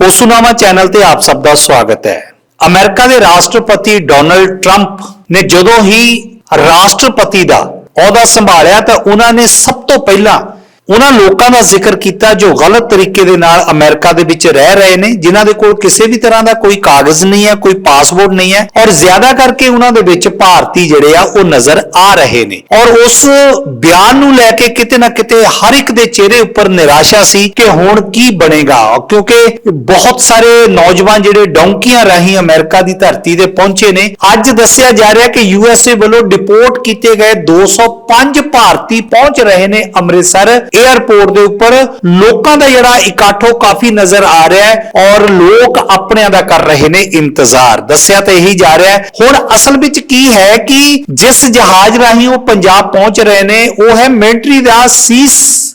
ਪੋਸੂਨਾਮਾ channel ਤੇ ਆਪ ਸਭ ਦਾ ਸਵਾਗਤ ਹੈ। ਅਮਰੀਕਾ ਦੇ ਰਾਸ਼ਟਰਪਤੀ ਡੋਨਲਡ ਟਰੰਪ ਨੇ ਜਦੋਂ ਹੀ ਰਾਸ਼ਟਰਪਤੀ ਦਾ ਅਹੁਦਾ ਸੰਭਾਲਿਆ ਤਾਂ ਉਹਨਾਂ ਨੇ ਸਭ ਤੋਂ ਪਹਿਲਾਂ ਉਹਨਾਂ ਲੋਕਾਂ ਦਾ ਜ਼ਿਕਰ ਕੀਤਾ ਜੋ ਗਲਤ ਤਰੀਕੇ ਦੇ ਨਾਲ ਅਮਰੀਕਾ ਦੇ ਵਿੱਚ ਰਹਿ ਰਹੇ ਨੇ, ਜਿਨ੍ਹਾਂ ਦੇ ਕੋਲ ਕਿਸੇ ਵੀ ਤਰ੍ਹਾਂ ਦਾ ਕੋਈ ਕਾਗਜ਼ ਨਹੀਂ ਹੈ, ਕੋਈ ਪਾਸਪੋਰਟ ਨਹੀਂ ਹੈ ਔਰ ਜ਼ਿਆਦਾ ਕਰਕੇ ਉਹਨਾਂ ਦੇ ਵਿੱਚ ਭਾਰਤੀ ਜਿਹੜੇ ਆ, ਉਹ ਨਜ਼ਰ ਆ ਰਹੇ ਨੇ। ਔਰ ਉਸ ਬਿਆਨ ਨੂੰ ਲੈ ਕੇ ਕਿਤੇ ਨਾ ਕਿਤੇ ਹਰ ਇੱਕ ਦੇ ਚਿਹਰੇ ਉੱਪਰ ਨਿਰਾਸ਼ਾ ਸੀ ਕਿ ਹੁਣ ਕੀ ਬਣੇਗਾ। ਕਿਉਂਕਿ ਬਹੁਤ ਸਾਰੇ ਨੌਜਵਾਨ ਜਿਹੜੇ ਡੌਂਕੀਆਂ ਰਾਹੀਂ ਅਮਰੀਕਾ ਦੀ ਧਰਤੀ ਤੇ ਪਹੁੰਚੇ ਨੇ, ਅੱਜ ਦੱਸਿਆ ਜਾ ਰਿਹਾ ਕਿ ਯੂਐਸਏ ਵੱਲੋਂ ਡਿਪੋਰਟ ਕੀਤੇ ਗਏ 205 ਭਾਰਤੀ ਪਹੁੰਚ ਰਹੇ ਨੇ ਅੰਮ੍ਰਿਤਸਰ। 에ਅਰਪੋਰਟ ਦੇ ਉੱਪਰ ਲੋਕਾਂ ਦਾ ਜਿਹੜਾ ਇਕੱਠ ਉਹ ਕਾਫੀ ਨਜ਼ਰ ਆ ਰਿਹਾ ਹੈ ਔਰ ਲੋਕ ਆਪਣਿਆਂ ਦਾ ਕਰ ਰਹੇ ਨੇ ਇੰਤਜ਼ਾਰ। ਦੱਸਿਆ ਤਾਂ ਇਹੀ ਜਾ ਰਿਹਾ ਹੈ। ਹੁਣ ਅਸਲ ਵਿੱਚ ਕੀ ਹੈ ਕਿ ਜਿਸ ਜਹਾਜ਼ ਰਾਹੀਂ ਉਹ ਪੰਜਾਬ ਪਹੁੰਚ ਰਹੇ ਨੇ, ਉਹ ਹੈ ਮਿਲਟਰੀ ਦਾ ਸੀ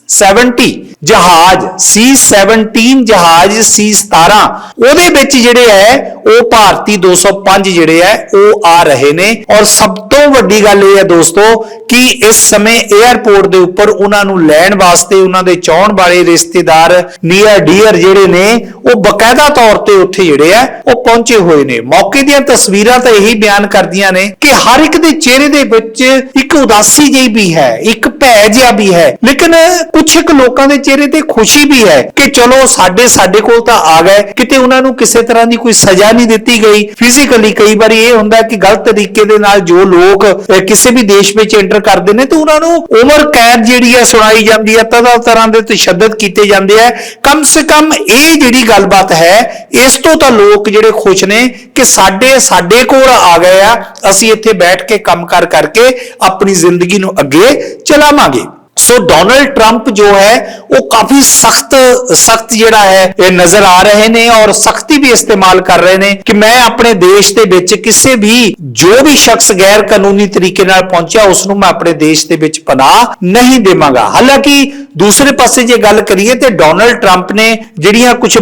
70 ਜਹਾਜ਼ C17 ਜਹਾਜ਼ C17 ਉਹਦੇ ਵਿੱਚ ਜਿਹੜੇ ਹੈ ਉਹ ਭਾਰਤੀ 205 ਜਿਹੜੇ ਹੈ ਉਹ ਆ ਰਹੇ ਨੇ। ਔਰ ਸਭ ਤੋਂ ਵੱਡੀ ਗੱਲ ਇਹ ਹੈ ਦੋਸਤੋ ਕਿ ਇਸ ਸਮੇਂ 에ਅਰਪੋਰਟ ਦੇ ਉੱਪਰ ਉਹਨਾਂ ਨੂੰ ਲੈਣ ਵਾਸਤੇ ਉਹਨਾਂ ਦੇ ਚਾਹਣ ਵਾਲੇ ਰਿਸ਼ਤੇਦਾਰ ਨੀਅਰ ਡੀਅਰ ਜਿਹੜੇ ਨੇ, ਉਹ ਬਕਾਇਦਾ ਤੌਰ ਤੇ ਉੱਥੇ ਜਿਹੜੇ ਆ ਉਹ ਪਹੁੰਚੇ ਹੋਏ ਨੇ। ਮੌਕੇ ਦੀਆਂ ਤਸਵੀਰਾਂ ਤਾਂ ਇਹੀ ਬਿਆਨ ਕਰਦੀਆਂ ਨੇ ਕਿ ਹਰ ਇੱਕ ਦੇ ਚਿਹਰੇ ਦੇ ਵਿੱਚ ਇੱਕ ਉਦਾਸੀ ਜਿਹੀ ਵੀ ਹੈ, ਇੱਕ ਭੈ ਜਿਹਾ ਵੀ ਹੈ। ਲੇਕਿਨ ਕੁਝ ਇੱਕ ਲੋਕਾਂ ਦੇ ਚਿਹਰੇ ਤੇ ਖੁਸ਼ੀ ਵੀ ਹੈ ਕਿ ਚਲੋ ਸਾਡੇ ਸਾਡੇ ਕੋਲ ਤਾਂ ਆ ਗਏ। ਕਿਤੇ ਉਹਨਾਂ ਨੂੰ ਕਿਸੇ ਤਰ੍ਹਾਂ ਦੀ ਕੋਈ ਸਜ਼ਾ ਨਹੀਂ ਦਿੱਤੀ ਗਈ। ਫਿਜ਼ੀਕਲੀ ਕਈ ਵਾਰੀ ਇਹ ਹੁੰਦਾ ਕਿ ਗਲਤ ਤਰੀਕੇ ਦੇ ਨਾਲ ਜੋ ਲੋਕ ਕਿਸੇ ਵੀ ਦੇਸ਼ ਵਿੱਚ ਐਂਟਰ ਕਰਦੇ ਨੇ ਤੇ ਉਹਨਾਂ ਨੂੰ ਉਮਰ ਕੈਦ ਜਿਹੜੀ ਹੈ ਸੁਣਾਈ ਜਾਂਦੀ ਹੈ, ਤਰ੍ਹਾਂ ਤਰ੍ਹਾਂ ਦੇ ਤਸ਼ੱਦਦ ਕੀਤੇ ਜਾਂਦੇ ਆ। ਕਮ ਸੇ ਕਮ ਇਹ ਜਿਹੜੀ ਗੱਲਬਾਤ ਹੈ, ਇਸ ਤੋਂ ਤਾਂ ਲੋਕ ਜਿਹੜੇ ਖੁਸ਼ ਨੇ ਕਿ ਸਾਡੇ ਸਾਡੇ ਕੋਲ ਆ ਗਏ ਆ। ਅਸੀਂ ਇੱਥੇ ਬੈਠ ਕੇ ਕੰਮਕਾਰ ਕਰਕੇ ਆਪਣੀ ਜ਼ਿੰਦਗੀ ਨੂੰ ਅੱਗੇ ਚਲਾਵਾਂਗੇ। ਸੋ ਡੋਨਲਡ ਟਰੰਪ ਜੋ ਹੈ, ਉਹ ਕਾਫੀ ਸਖਤ ਸਖਤ ਜਿਹੜਾ ਹੈ, ਇਹ ਨਜ਼ਰ ਆ ਰਹੇ ਨੇ ਔਰ ਸਖਤੀ ਵੀ ਇਸਤੇਮਾਲ ਕਰ ਰਹੇ ਨੇ ਕਿ ਮੈਂ ਆਪਣੇ ਦੇਸ਼ ਦੇ ਵਿੱਚ ਕਿਸੇ ਵੀ, ਜੋ ਵੀ ਸ਼ਖਸ ਗੈਰ ਕਾਨੂੰਨੀ ਤਰੀਕੇ ਨਾਲ ਪਹੁੰਚਿਆ ਉਸ ਨੂੰ ਮੈਂ ਆਪਣੇ ਦੇਸ਼ ਦੇ ਵਿੱਚ ਪਨਾਹ ਨਹੀਂ ਦੇਵਾਂਗਾ। ਹਾਲਾਂਕਿ ਦੂਸਰੇ ਪਾਸੇ ਜੇ ਗੱਲ ਕਰੀਏ ਤੇ ਡੋਨਲਡ ਟਰੰਪ ਨੇ ਜਿਹੜੀਆਂ ਕੁਝ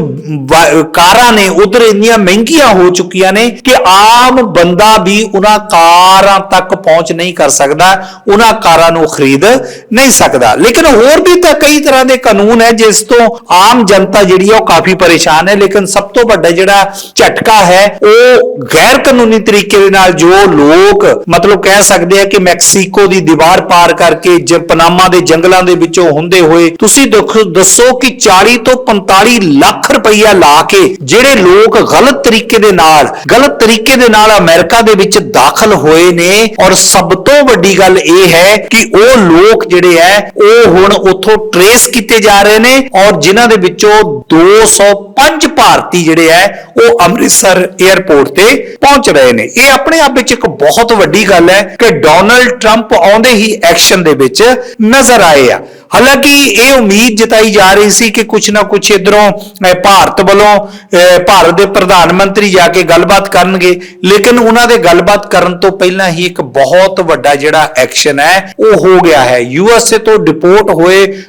ਕਾਰਾਂ ਨੇ, ਉਧਰ ਇੰਨੀਆਂ ਮਹਿੰਗੀਆਂ ਹੋ ਚੁੱਕੀਆਂ ਨੇ ਕਿ ਆਮ ਬੰਦਾ ਵੀ ਉਹਨਾਂ ਕਾਰਾਂ ਤੱਕ ਪਹੁੰਚ ਨਹੀਂ ਕਰ ਸਕਦਾ, ਉਹਨਾਂ ਕਾਰਾਂ ਨੂੰ ਖਰੀਦ ਨਹੀਂ ਸਕਦਾ। ਸਕਦਾ। ਲੇਕਿਨ ਹੋਰ ਵੀ ਤਾਂ ਕਈ ਤਰ੍ਹਾਂ ਦੇ ਕਾਨੂੰਨ ਹੈ, ਜਿਸ ਤੋਂ ਆਮ ਜਨਤਾ ਜਿਹੜੀ ਹੈ ਉਹ ਕਾਫੀ ਪਰੇਸ਼ਾਨ ਹੈ। ਲੇਕਿਨ ਸਭ ਤੋਂ ਵੱਡਾ ਜਿਹੜਾ ਝਟਕਾ ਹੈ, ਉਹ ਗੈਰ ਕਾਨੂੰਨੀ ਤਰੀਕੇ ਦੇ ਨਾਲ ਜੋ ਲੋਕ ਮਤਲਬ ਕਹਿ ਸਕਦੇ ਆ ਕਿ ਮੈਕਸੀਕੋ ਦੀ ਦੀਵਾਰ ਪਾਰ ਕਰਕੇ ਜ ਦੇ ਜੰਗਲਾਂ ਦੇ ਵਿੱਚੋਂ ਹੁੰਦੇ ਹੋਏ, ਤੁਸੀਂ ਦੁੱਖ, ਦੱਸੋ ਕਿ 40 ਤੋਂ 45 ਲੱਖ ਰੁਪਈਆ ਲਾ ਕੇ ਜਿਹੜੇ ਲੋਕ ਗਲਤ ਤਰੀਕੇ ਦੇ ਨਾਲ, ਗਲਤ ਤਰੀਕੇ ਦੇ ਨਾਲ ਅਮਰੀਕਾ ਦੇ ਵਿੱਚ ਦਾਖਲ ਹੋਏ ਨੇ, ਔਰ ਸਭ ਤੋਂ ਵੱਡੀ ਗੱਲ ਇਹ ਹੈ ਕਿ ਉਹ ਲੋਕ ਜਿਹੜੇ ਹੈ ਉਹ ਹੁਣ ਉੱਥੋਂ ਟਰੇਸ ਕੀਤੇ ਜਾ ਰਹੇ ਨੇ ਔਰ ਜਿਨ੍ਹਾਂ ਦੇ ਵਿੱਚੋਂ 205 ਭਾਰਤੀ ਜਿਹੜੇ ਹੈ, ਉਹ ਅੰਮ੍ਰਿਤਸਰ 에ਅਰਪੋਰਟ ਤੇ ਪਹੁੰਚ ਰਹੇ ਨੇ। ਇਹ ਆਪਣੇ ਆਪ ਵਿੱਚ ਇੱਕ ਬਹੁਤ ਵੱਡੀ ਗੱਲ ਹੈ ਕਿ ਡੋਨਲਡ ਟਰੰਪ ਆਉਂਦੇ ਹੀ ਐਕਸ਼ਨ ਦੇ ਵਿੱਚ ਨਜ਼ਰ ਆਏ ਆ। ਹਾਲਾਂਕਿ ਇਹ ਉਮੀਦ ਜਤਾਈ ਜਾ ਰਹੀ ਸੀ ਕਿ ਕੁਝ ਨਾ ਕੁਝ ਇਧਰੋਂ ਭਾਰਤ ਵੱਲੋਂ ਅਹ, ਭਾਰਤ ਦੇ ਪ੍ਰਧਾਨ ਮੰਤਰੀ ਜਾ ਕੇ ਗੱਲਬਾਤ ਕਰਨਗੇ। ਲੇਕਿਨ ਉਹਨਾਂ ਦੇ ਗੱਲਬਾਤ ਕਰਨ ਤੋਂ ਪਹਿਲਾਂ ਹੀ ਇੱਕ ਬਹੁਤ ਵੱਡਾ ਜਿਹੜਾ ਐਕਸ਼ਨ ਹੈ ਉਹ ਹੋ ਗਿਆ ਹੈ। ਯੂਐਸਏ ਤੋਂ ਡਿਪੋਰਟ ਹੋਏ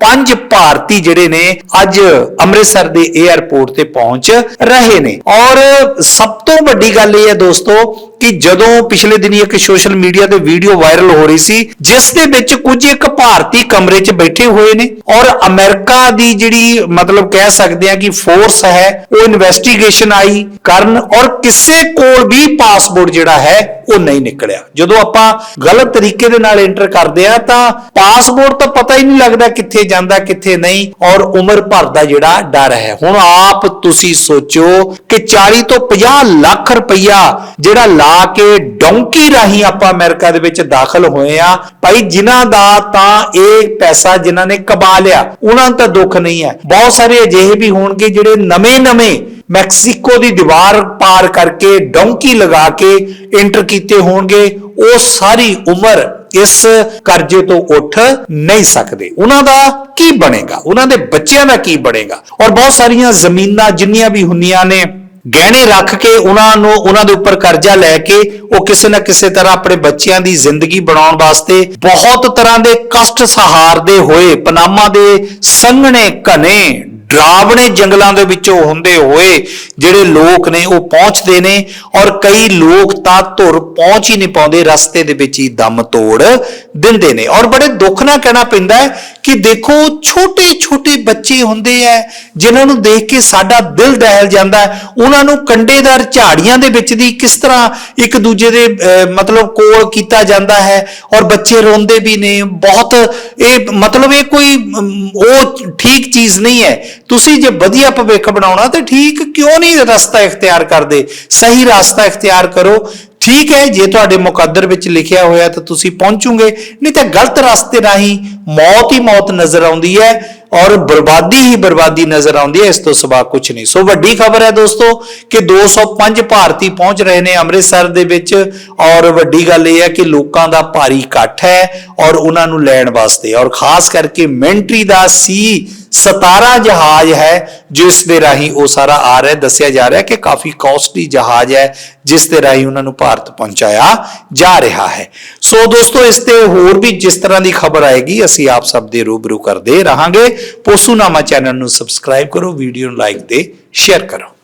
ਪੰਜ ਭਾਰਤੀ ਜਿਹੜੇ ਨੇ ਅੱਜ ਅੰਮ੍ਰਿਤਸਰ ਦੇ 에ਅਰਪੋਰਟ ਤੇ ਪਹੁੰਚ ਰਹੇ ਨੇ। ਔਰ ਸਭ ਤੋਂ ਵੱਡੀ ਗੱਲ ਇਹ ਹੈ ਦੋਸਤੋ ਕਿ ਜਦੋਂ ਪਿਛਲੇ ਦਿਨੀ ਇੱਕ ਸੋਸ਼ਲ ਮੀਡੀਆ ਤੇ ਵੀਡੀਓ ਵਾਇਰਲ ਹੋ ਰਹੀ ਸੀ, ਜਿਸ ਦੇ ਵਿੱਚ ਕੁਝ ਇੱਕ ਭਾਰਤੀ ਕਮਰੇ 'ਚ ਬੈਠੇ ਹੋਏ ਨੇ। ਔਰ ਅਮਰੀਕਾ ਦੀ ਜਿਹੜੀ ਮਤਲਬ ਕਹਿ ਸਕਦੇ ਆ ਕਿ ਫੋਰਸ ਹੈ, ਉਹ ਇਨਵੈਸਟੀਗੇਸ਼ਨ ਆਈ ਕਰਨ ਔਰ ਕਿਸੇ ਕੋਲ ਵੀ ਪਾਸਪੋਰਟ ਜਿਹੜਾ ਹੈ, ਉਹ ਨਹੀਂ ਨਿਕਲਿਆ। ਜਦੋਂ ਆਪਾਂ ਗਲਤ ਤਰੀਕੇ ਦੇ ਨਾਲ ਐਂਟਰ ਕਰਦੇ ਆ ਤਾਂ ਪਾਸਪੋਰਟ ਤਾਂ ਪਤਾ ਹੀ ਨਹੀਂ ਲੱਗਦਾ ਕਿੱਥੇ ਜਾਂਦਾ ਕਿੱਥੇ ਨਹੀਂ ਔਰ ਉਮਰ ਭਰ ਦਾ ਜਿਹੜਾ ਡਰ ਹੈ। ਹੁਣ ਆਪ ਤੁਸੀਂ ਸੋਚੋ ਕਿ 40 ਤੋਂ 50 ਲੱਖ ਰੁਪਈਆ ਜਿਹੜਾ ਲਾ ਕੇ ਡੌਂਕੀ ਰਾਹੀਂ ਆਪਾਂ ਅਮਰੀਕਾ ਦੇ ਵਿੱਚ ਦਾਖਲ ਹੋਏ ਆ, ਭਾਈ ਜਿਨ੍ਹਾਂ ਦਾ ਤਾਂ ਇਹ ਪੈਸਾ ਜਿਨ੍ਹਾਂ ਨੇ ਕਮਾ ਲਿਆ, ਉਹਨਾਂ ਨੂੰ ਤਾਂ ਦੁੱਖ ਨਹੀਂ ਹੈ। ਬਹੁਤ ਸਾਰੇ ਅਜਿਹੇ ਵੀ ਹੋਣਗੇ ਜਿਹੜੇ ਨਵੇਂ-ਨਵੇਂ ਮੈਕਸੀਕੋ ਦੀ ਦੀਵਾਰ ਪਾਰ ਕਰਕੇ ਡੌਂਕੀ ਲਗਾ ਕੇ ਇੰਟਰ ਕੀਤੇ ਹੋਣਗੇ। ਉਹ ਸਾਰੀ ਉਮਰ ਇਸ ਕਰਜ਼ੇ ਤੋਂ ਉੱਠ ਨਹੀਂ ਸਕਦੇ। ਉਹਨਾਂ ਦਾ ਕੀ ਬਣੇਗਾ? ਉਹਨਾਂ ਦੇ ਬੱਚਿਆਂ ਦਾ ਕੀ ਬਣੇਗਾ? ਔਰ ਬਹੁਤ ਸਾਰੀਆਂ ਜ਼ਮੀਨਾਂ ਜਿੰਨੀਆਂ ਵੀ ਹੁੰਦੀਆਂ ਨੇ, ਗਹਿਣੇ ਰੱਖ ਕੇ ਉਹਨਾਂ ਨੂੰ ਉਹਨਾਂ ਦੇ ਉੱਪਰ ਕਰਜ਼ਾ ਲੈ ਕੇ ਉਹ ਕਿਸੇ ਨਾ ਕਿਸੇ ਤਰ੍ਹਾਂ ਆਪਣੇ ਬੱਚਿਆਂ ਦੀ ਜ਼ਿੰਦਗੀ ਬਣਾਉਣ ਵਾਸਤੇ ਬਹੁਤ ਤਰ੍ਹਾਂ ਦੇ ਕਸ਼ਟ ਸਹਾਰਦੇ ਹੋਏ, ਪਨਾਮਾ ਦੇ ਸੰਘਣੇ ਘਨੇ ਡਰਾਵਣੇ ਜੰਗਲਾਂ ਦੇ ਵਿੱਚੋਂ ਹੁੰਦੇ ਹੋਏ ਜਿਹੜੇ ਲੋਕ ਨੇ ਉਹ ਪਹੁੰਚਦੇ ਨੇ ਔਰ ਕਈ ਲੋਕ ਤਾਂ ਧੁਰ ਪਹੁੰਚ ਹੀ ਨਹੀਂ ਪਾਉਂਦੇ ਰਸਤੇ ਦੇ ਵਿੱਚ ਹੀ ਦਮ ਤੋੜ ਦਿੰਦੇ ਨੇ। ਔਰ ਬੜੇ ਦੁੱਖ ਨਾਲ ਕਹਿਣਾ ਪੈਂਦਾ ਹੈ ਕਿ ਦੇਖੋ ਛੋਟੇ ਛੋਟੇ ਬੱਚੇ ਹੁੰਦੇ ਐ ਜਿਨ੍ਹਾਂ ਨੂੰ ਦੇਖ ਕੇ ਸਾਡਾ ਦਿਲ ਦਹਿਲ ਜਾਂਦਾ ਹੈ ਉਹਨਾਂ ਨੂੰ ਕੰਡੇਦਾਰ ਝਾੜੀਆਂ ਦੇ ਵਿੱਚ ਦੀ ਕਿਸ ਤਰ੍ਹਾਂ ਇੱਕ ਦੂਜੇ ਦੇ ਅਹ, ਮਤਲਬ ਕੋਲ ਕੀਤਾ ਜਾਂਦਾ ਹੈ ਔਰ ਬੱਚੇ ਰੋਂਦੇ ਵੀ ਨੇ। ਬਹੁਤ ਇਹ ਮਤਲਬ ਇਹ ਕੋਈ ਉਹ ਠੀਕ ਚੀਜ਼ ਨਹੀਂ ਹੈ। ਤੁਸੀਂ ਜੇ ਵਧੀਆ ਭਵਿੱਖ ਬਣਾਉਣਾ ਤੇ ਠੀਕ, ਕਿਉਂ ਨਹੀਂ ਰਸਤਾ ਇਖਤਿਆਰ ਕਰਦੇ? ਸਹੀ ਰਸਤਾ ਇਖਤਿਆਰ ਕਰੋ। ਠੀਕ ਹੈ, ਜੇ ਤੁਹਾਡੇ ਮੁਕੱਦਰ ਵਿੱਚ ਲਿਖਿਆ ਹੋਇਆ ਤਾਂ ਤੁਸੀਂ ਪਹੁੰਚੋਗੇ, ਨਹੀਂ ਤਾਂ ਗਲਤ ਰਸਤੇ ਰਾਹੀਂ ਮੌਤ ਹੀ ਮੌਤ ਨਜ਼ਰ ਆਉਂਦੀ ਹੈ ਔਰ ਬਰਬਾਦੀ ਹੀ ਬਰਬਾਦੀ ਨਜ਼ਰ ਆਉਂਦੀ ਹੈ, ਇਸ ਤੋਂ ਸਿਵਾ ਕੁਝ ਨਹੀਂ। ਸੋ ਵੱਡੀ ਖਬਰ ਹੈ ਦੋਸਤੋ ਕਿ 205 ਭਾਰਤੀ ਪਹੁੰਚ ਰਹੇ ਨੇ ਅੰਮ੍ਰਿਤਸਰ ਦੇ ਵਿੱਚ ਔਰ ਵੱਡੀ ਗੱਲ ਇਹ ਹੈ ਕਿ ਲੋਕਾਂ ਦਾ ਭਾਰੀ ਇਕੱਠ ਹੈ ਔਰ ਉਹਨਾਂ ਨੂੰ ਲੈਣ ਵਾਸਤੇ ਔਰ ਖਾਸ ਕਰਕੇ ਮਿਲਟਰੀ ਦਾ ਸੀ 17 ਜਹਾਜ਼ ਹੈ, ਜਿਸ ਦੇ ਰਾਹੀਂ ਉਹ ਸਾਰਾ ਆ ਰਿਹਾ ਦੱਸਿਆ ਜਾ ਰਿਹਾ ਕਿ ਕਾਫੀ ਕਾਸਟਲੀ ਜਹਾਜ਼ ਹੈ, ਜਿਸ ਦੇ ਰਾਹੀਂ ਉਹਨਾਂ ਨੂੰ ਭਾਰਤ ਪਹੁੰਚਾਇਆ ਜਾ ਰਿਹਾ ਹੈ। ਸੋ ਦੋਸਤੋ, ਇਸ ਤੇ ਹੋਰ ਵੀ ਜਿਸ ਤਰ੍ਹਾਂ ਦੀ ਖਬਰ ਆਏਗੀ, ਅਸੀਂ ਆਪ ਸਭ ਦੇ ਰੂਬਰੂ ਕਰਦੇ ਰਹਾਂਗੇ। ਪੋਸੂਨਾਮਾ ਚੈਨਲ ਨੂੰ ਸਬਸਕ੍ਰਾਈਬ ਕਰੋ, ਵੀਡੀਓ ਨੂੰ ਲਾਈਕ ਤੇ ਸ਼ੇਅਰ ਕਰੋ।